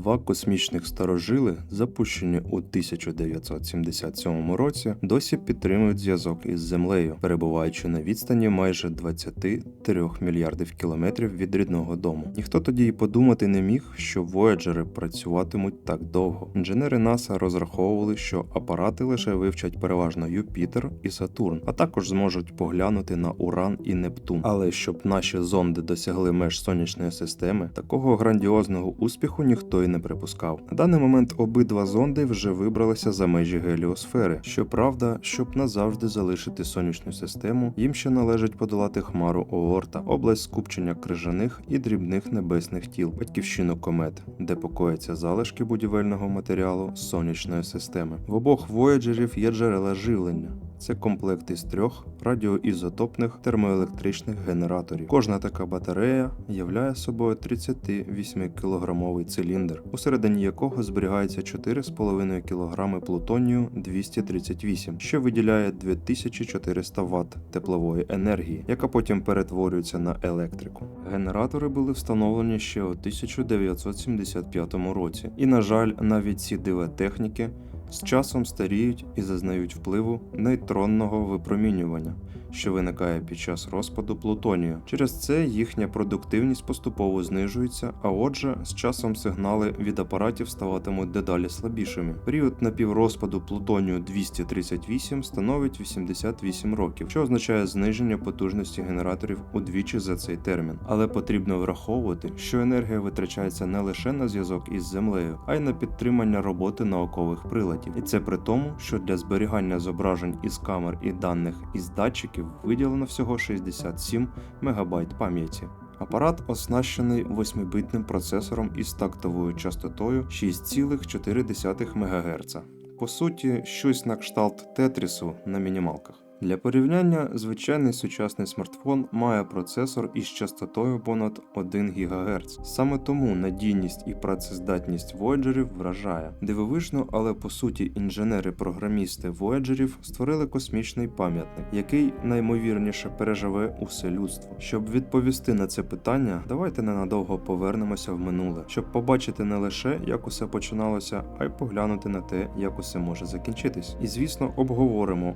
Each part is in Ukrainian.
Два космічних старожили, запущені у 1977 році, досі підтримують зв'язок із Землею, перебуваючи на відстані майже 23 мільярдів кілометрів від рідного дому. Ніхто тоді й подумати не міг, що вояджери працюватимуть так довго. Інженери НАСА розраховували, що апарати лише вивчать переважно Юпітер і Сатурн, а також зможуть поглянути на Уран і Нептун. Але щоб наші зонди досягли меж сонячної системи, такого грандіозного успіху ніхто й не припускав. На даний момент обидва зонди вже вибралися за межі геліосфери. Щоправда, щоб назавжди залишити сонячну систему, їм ще належить подолати хмару Оорта, область скупчення крижаних і дрібних небесних тіл, батьківщину комет, де покояться залишки будівельного матеріалу сонячної системи. В обох вояджерів є джерела живлення. Це комплект із трьох радіоізотопних термоелектричних генераторів. Кожна така батарея являє собою 38-кілограмовий циліндр, усередині якого зберігається 4,5 кг плутонію 238, що виділяє 2400 Вт теплової енергії, яка потім перетворюється на електрику. Генератори були встановлені ще у 1975 році, і, на жаль, навіть ці диви техніки з часом старіють і зазнають впливу нейтронного випромінювання, що виникає під час розпаду плутонію. Через це їхня продуктивність поступово знижується, а отже, з часом сигнали від апаратів ставатимуть дедалі слабішими. Період напіврозпаду плутонію 238 становить 88 років, що означає зниження потужності генераторів удвічі за цей термін. Але потрібно враховувати, що енергія витрачається не лише на зв'язок із землею, а й на підтримання роботи наукових приладів. І це при тому, що для зберігання зображень із камер і даних із датчиків виділено всього 67 МБ пам'яті. Апарат оснащений 8-битним процесором із тактовою частотою 6,4 МГц. По суті, щось на кшталт Тетрісу на мінімалках. Для порівняння, звичайний сучасний смартфон має процесор із частотою понад 1 ГГц. Саме тому надійність і працездатність вояджерів вражає. Дивовижно, але по суті інженери-програмісти вояджерів створили космічний пам'ятник, який наймовірніше переживе усе людство. Щоб відповісти на це питання, давайте ненадовго повернемося в минуле, щоб побачити не лише як усе починалося, а й поглянути на те, як усе може закінчитись. І звісно, обговоримо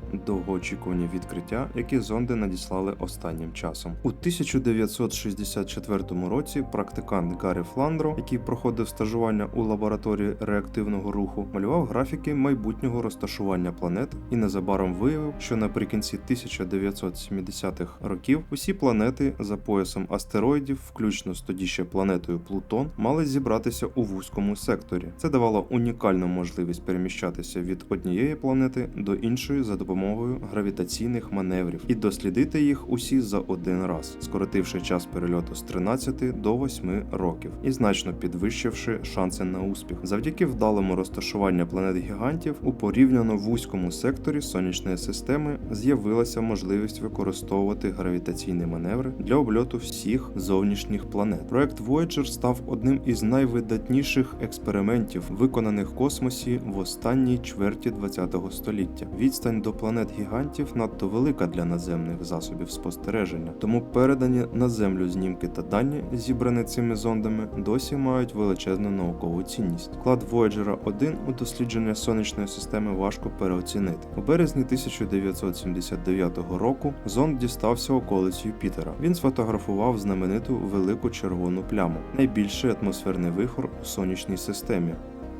довгоочікувані відкриття, які зонди надіслали останнім часом. У 1964 році практикант Гаррі Фландро, який проходив стажування у лабораторії реактивного руху, малював графіки майбутнього розташування планет і незабаром виявив, що наприкінці 1970-х років усі планети за поясом астероїдів, включно з тоді ще планетою Плутон, мали зібратися у вузькому секторі. Це давало унікальну можливість переміщатися від однієї планети до іншої за допомогою гравітаційних маневрів і дослідити їх усі за один раз, скоротивши час перельоту з 13 до 8 років і значно підвищивши шанси на успіх. Завдяки вдалому розташуванню планет гігантів у порівняно вузькому секторі сонячної системи з'явилася можливість використовувати гравітаційні маневри для обльоту всіх зовнішніх планет. Проект Voyager став одним із найвидатніших експериментів, виконаних в космосі в останній чверті ХХ століття. Відстань до планет гігантів надто велика для наземних засобів спостереження, тому передані на землю знімки та дані, зібрані цими зондами, досі мають величезну наукову цінність. Вклад Voyager 1 у дослідження сонячної системи важко переоцінити. У березні 1979 року зонд дістався околиць Юпітера. Він сфотографував знамениту велику червону пляму, найбільший атмосферний вихор у сонячній системі.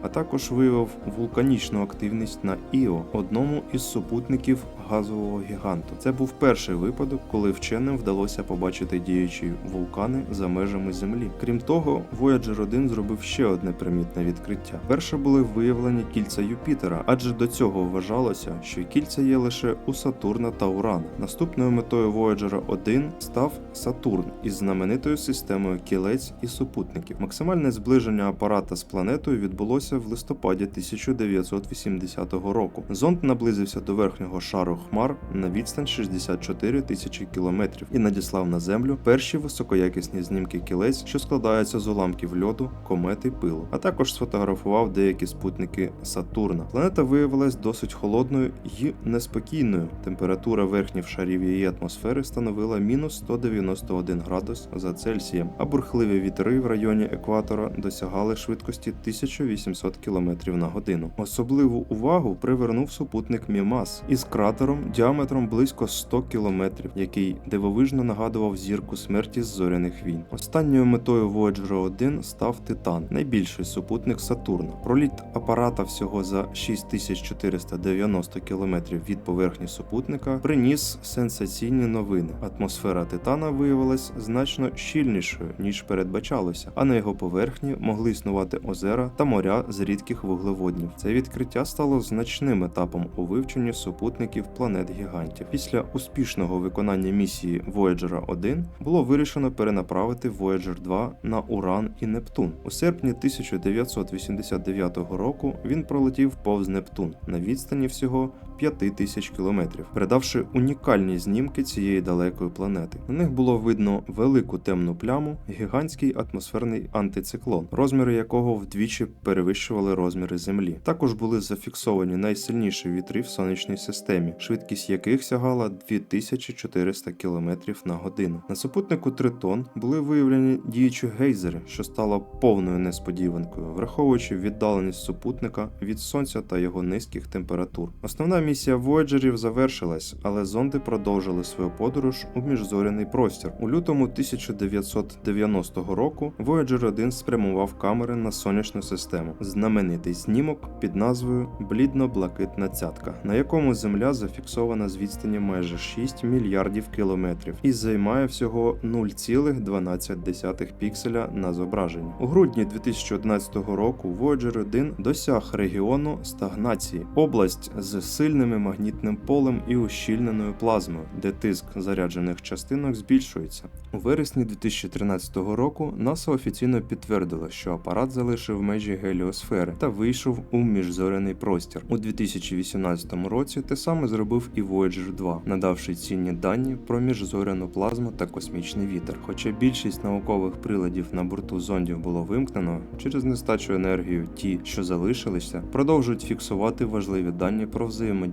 А також виявив вулканічну активність на Іо, одному із супутників газового гіганту. Це був перший випадок, коли вченим вдалося побачити діючі вулкани за межами Землі. Крім того, Voyager 1 зробив ще одне примітне відкриття. Перше були виявлені кільця Юпітера, адже до цього вважалося, що кільця є лише у Сатурна та Урана. Наступною метою Voyager 1 став Сатурн із знаменитою системою кілець і супутників. Максимальне зближення апарата з планетою відбулося відбулося в листопаді 1980 року. Зонд наблизився до верхнього шару хмар на відстань 64 тисячі кілометрів і надіслав на землю перші високоякісні знімки кілець, що складаються з уламків льоду, комети, пилу, а також сфотографував деякі спутники Сатурна. Планета виявилась досить холодною і неспокійною. Температура верхніх шарів її атмосфери становила мінус 191 градус за Цельсієм, а бурхливі вітри в районі екватора досягали швидкості 1800 км на годину. Особливу увагу привернув супутник Мімас із кратером діаметром близько 100 км, який дивовижно нагадував зірку смерті з зоряних війн. Останньою метою Voyager 1 став Титан, найбільший супутник Сатурна. Проліт апарата всього за 6490 км від поверхні супутника приніс сенсаційні новини. Атмосфера Титана виявилась значно щільнішою ніж передбачалося, а на його поверхні могли існувати озера та моря з рідких вуглеводнів. Це відкриття стало значним етапом у вивченні супутників планет гігантів. Після успішного виконання місії Voyager 1 було вирішено перенаправити Voyager 2 на Уран і Нептун. У серпні 1989 року він пролетів повз Нептун на відстані всього 5 тисяч кілометрів, передавши унікальні знімки цієї далекої планети. На них було видно велику темну пляму, гігантський атмосферний антициклон, розміри якого вдвічі перевищували розміри Землі. Також були зафіксовані найсильніші вітри в сонячній системі, швидкість яких сягала 2400 км на годину. На супутнику Тритон були виявлені діючі гейзери, що стало повною несподіванкою, враховуючи віддаленість супутника від сонця та його низьких температур. Основна місія Вояджерів завершилась, але зонди продовжили свою подорож у міжзоряний простір. У лютому 1990 року Voyager 1 спрямував камери на сонячну систему. Знаменитий знімок під назвою Блідно-блакитна цятка, на якому Земля зафіксована з відстані майже 6 мільярдів кілометрів і займає всього 0,12 пікселя на зображенні. У грудні 2011 року Voyager 1 досяг регіону стагнації, область з сильним магнітним полем і ущільненою плазмою, де тиск заряджених частинок збільшується. У вересні 2013 року НАСА офіційно підтвердило, що апарат залишив межі геліосфери та вийшов у міжзоряний простір. У 2018 році те саме зробив і Voyager 2, надавши цінні дані про міжзоряну плазму та космічний вітер. Хоча більшість наукових приладів на борту зондів було вимкнено через нестачу енергії, ті, що залишилися, продовжують фіксувати важливі дані про взаємодію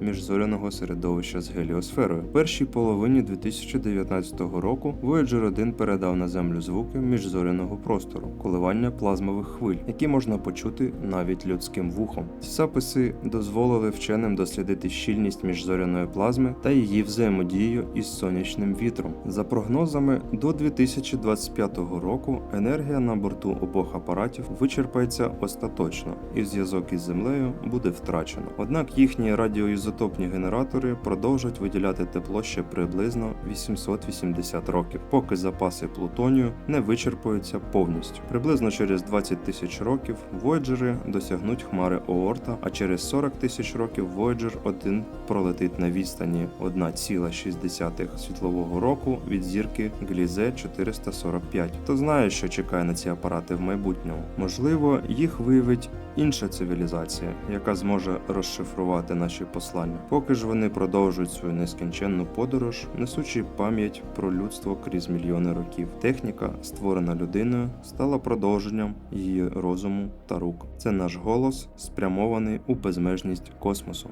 міжзоряного середовища з геліосферою. В першій половині 2019 року Voyager 1 передав на Землю звуки міжзоряного простору, коливання плазмових хвиль, які можна почути навіть людським вухом. Ці записи дозволили вченим дослідити щільність міжзоряної плазми та її взаємодію із сонячним вітром. За прогнозами, до 2025 року енергія на борту обох апаратів вичерпається остаточно, і зв'язок із землею буде втрачено. Однак їхні радіоізотопні генератори продовжать виділяти тепло ще приблизно 880 років, поки запаси плутонію не вичерпуються повністю. Приблизно через 20 тисяч років Вояджери досягнуть хмари Оорта, а через 40 тисяч років Voyager 1 пролетить на відстані 1,6 світлового року від зірки Глізе 445. Хто знає, що чекає на ці апарати в майбутньому? Можливо, їх виявить інша цивілізація, яка зможе розшифрувати наші послання. Поки ж вони продовжують свою нескінченну подорож, несучи пам'ять про людство крізь мільйони років. Техніка, створена людиною, стала продовженням її розуму та рук. Це наш голос, спрямований у безмежність космосу.